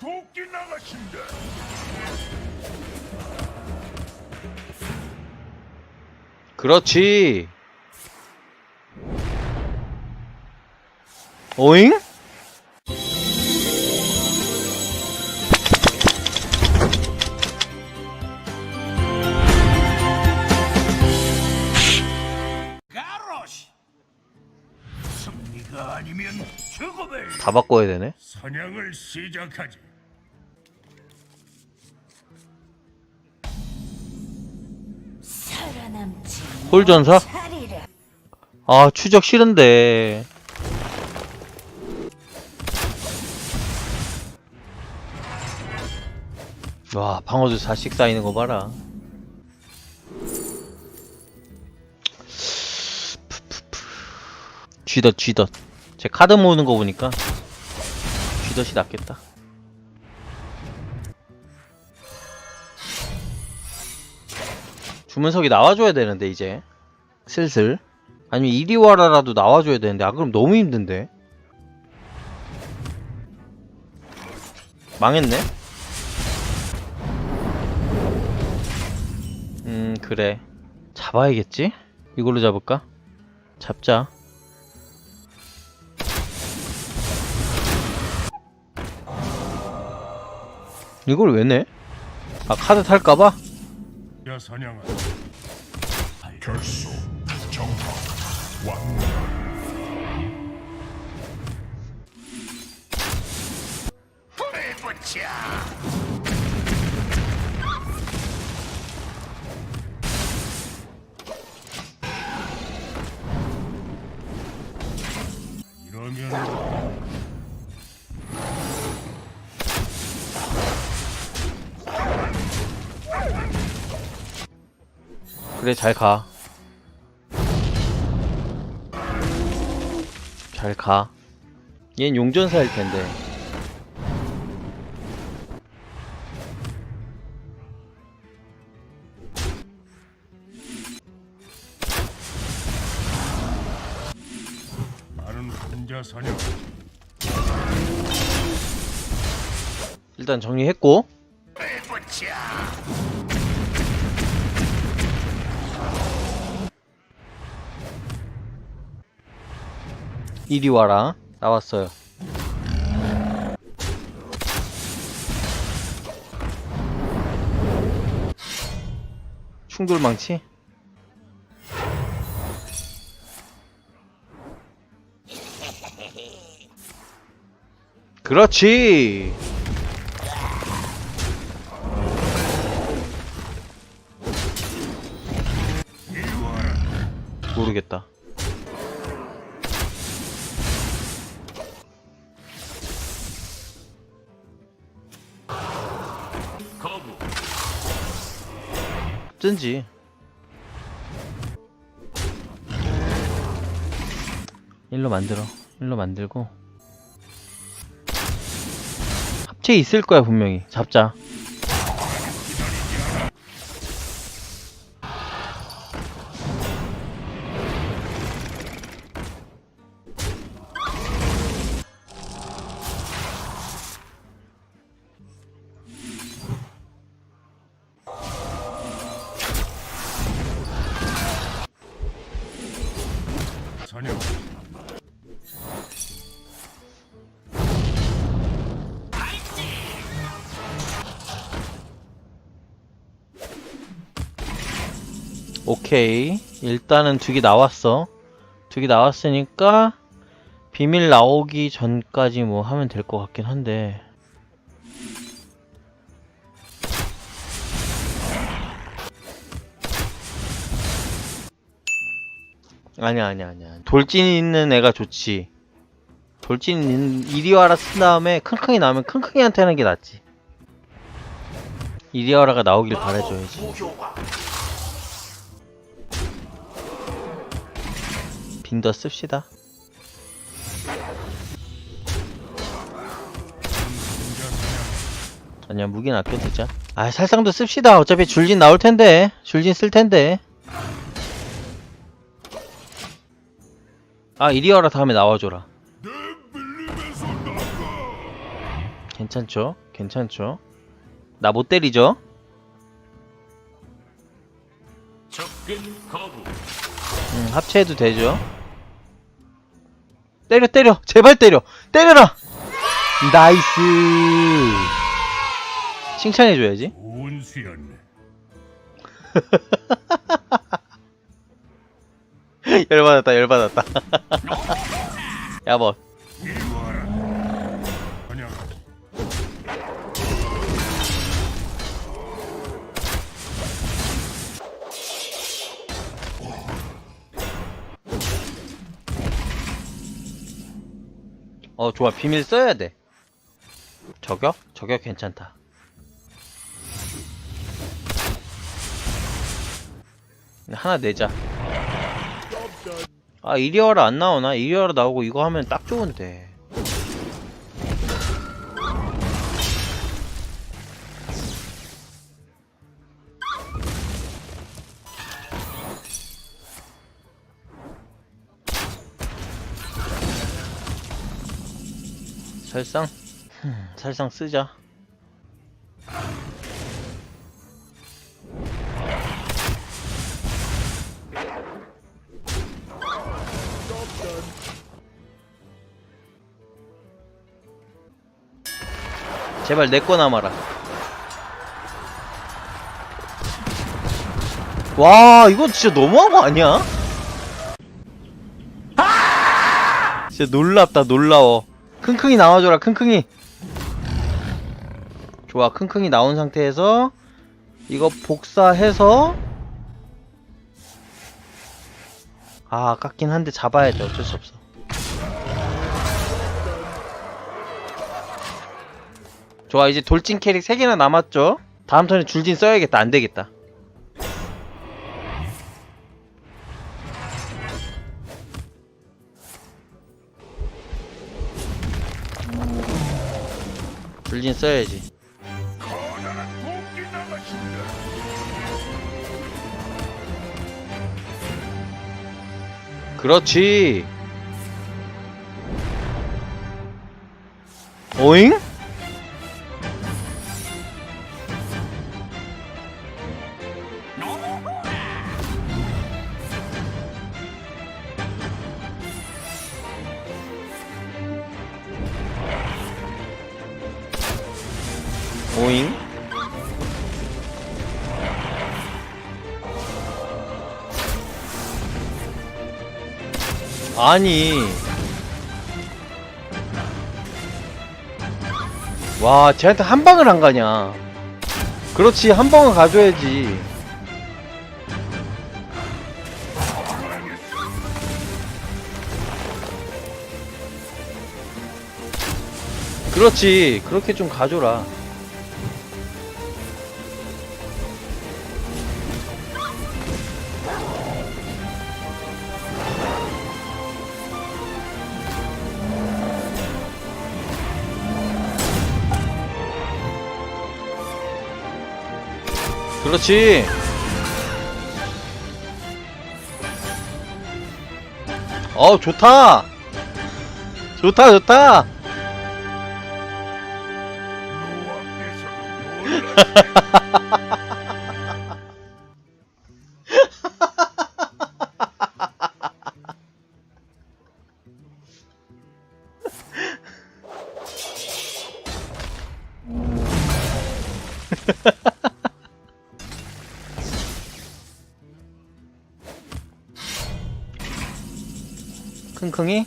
돕기 나가신다. 그렇지. 오잉? 다 바꿔야 되네. 사냥을 시작하지. 홀전사? 아, 추적 싫은데. 와, 방어도 4씩 쌓이는 거 봐라. 쥐덧, 쥐덧. 제 카드 모으는 거 보니까 쥐덧이 낫겠다. 주문석이 나와줘야 되는데, 이제. 슬슬. 아니면 이리 와라라도 나와줘야 되는데 아 그럼 너무 힘든데 망했네 음 그래 잡아야겠지 이걸로 잡을까 잡자 이걸 왜 내? 아 카드 탈까봐? 야 사냥아. 결속 정화 왕. 불을 붙여. 그래 잘 가. 잘 가. 얜 용전사일 텐데. 나는 혼자 사냥. 일단 정리했고. 이리 와라. 나왔어요. 충돌망치? 그렇지. 모르겠다. 쩐지. 일로 만들어. 일로 만들고. 합체 있을 거야, 분명히. 잡자. 오케이. 일단은 두 개 나왔어. 두 개 나왔으니까 비밀 나오기 전까지 뭐 하면 될 것 같긴 한데. 아니야, 아니야, 아니야. 돌진 있는 애가 좋지. 돌진 있는, 이리 와라 쓴 다음에 킁킁이 나오면 킁킁이한테 하는 게 낫지. 이리 와라가 나오길 바라줘야지. 빈더 씁시다. 아니야 무기는 아껴두자. 아 살상도 씁시다. 어차피 줄진 나올 텐데. 줄진 쓸 텐데. 아 이리 와라 다음에 나와줘라. 괜찮죠? 괜찮죠? 나 못 때리죠? 음, 합체해도 되죠? 때려 때려 제발 때려 때려라 나이스 칭찬해줘야지. 열받았다 열받았다. 야뭐. 어 좋아. 비밀 써야 돼. 저격? 저격 괜찮다. 하나 내자 아 이리와라 안 나오나? 이리와라 나오고 이거 하면 딱 좋은데 살상? 흠, 살상 쓰자 제발 내 거 남아라. 와 이거 진짜 너무한 거 아니야? 진짜 놀랍다 놀라워. 킁킁이 나와줘라 킁킁이. 좋아 킁킁이 나온 상태에서 이거 복사해서 아 아깝긴 한데 잡아야 돼. 어쩔 수 없어 좋아 이제 돌진 캐릭 3개나 남았죠 다음 턴에 줄진 써야겠다 안되겠다 줄진 써야지. 그렇지. 오잉? 아니. 와, 쟤한테 한 방을 안 가냐. 그렇지, 한 방을 가줘야지. 그렇지, 그렇게 좀 가줘라. 그렇지. 어, 좋다. 좋다, 좋다. 킁킁이?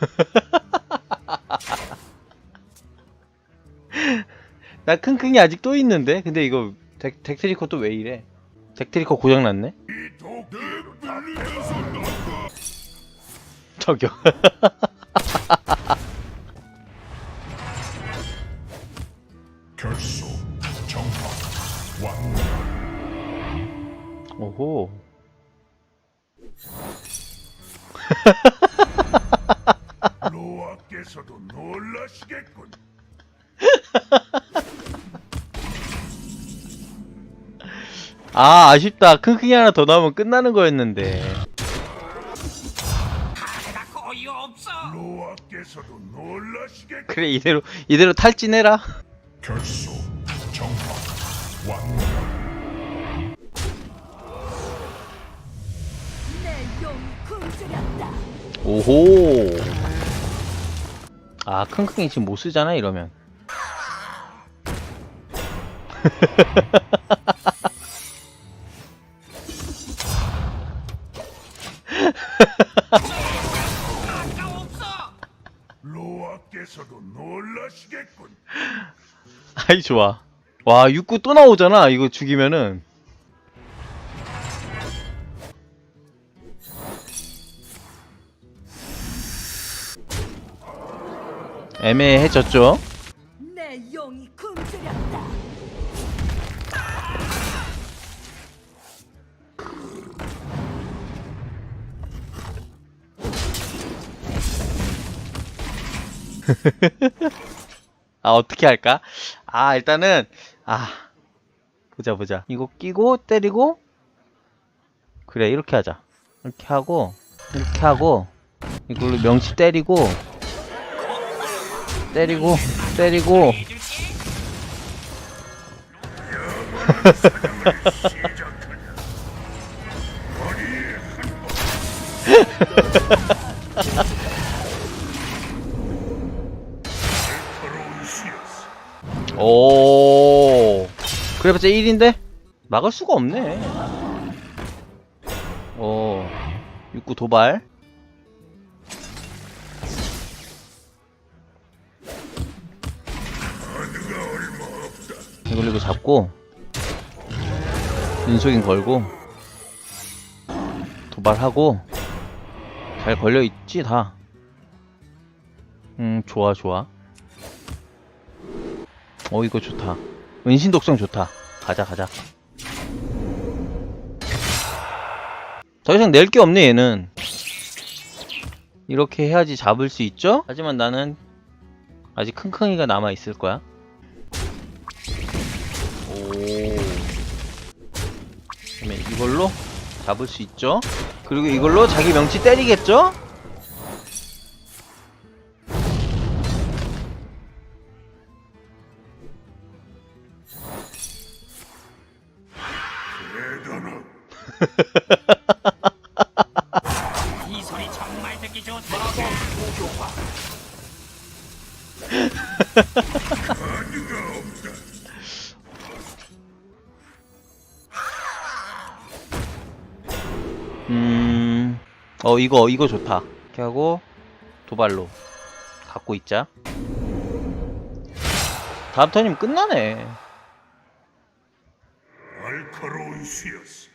나 킁킁이 아직 또 있는데? 근데 이거 덱, 덱트리코 또 왜 이래? 덱트리코 고장났네? 저기요 놀라시겠군. 아 아쉽다 킁킁이 하나 더 나오면 끝나는 거였는데 없어. 로아께서도 놀라시겠군. 그래 이대로 이대로 탈진해라. 결속 정화 왕내 용이 굶주렸다. 오호. 아 킁킁이 지금 못 쓰잖아 이러면. 로아께서도 놀라시겠군. 아이 좋아. 와 육구 또 나오잖아 이거 죽이면은. 애매해졌죠? 내 용이 굶주렸다. 아 어떻게 할까? 아 일단은 아 보자 보자 이거 끼고 때리고 그래 이렇게 하자 이렇게 하고 이렇게 하고 이걸로 명치 때리고 때리고 때리고. 오. 그래봤자 1인데? 막을 수가 없네. 오. 육구 도발 이거 잡고 인속인 걸고 도발하고 잘 걸려있지 다. 음 좋아 좋아. 어 이거 좋다. 은신 독성 좋다. 가자 가자. 더 이상 낼 게 없네 얘는. 이렇게 해야지 잡을 수 있죠? 하지만 나는 아직 킁킁이가 남아 있을 거야. 오 그러면 이걸로 잡을 수 있죠? 그리고 이걸로 자기 명치 때리겠죠? 어, 이거, 이거 좋다. 이렇게 하고, 도발로. 갖고 있자. 다음 턴이면 끝나네. 날카로운 수였어.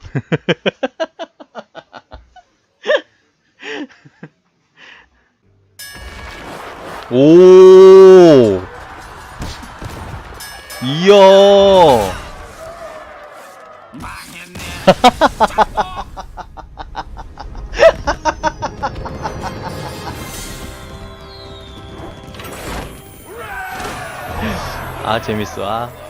오! 이야! 아, 재밌어. 아.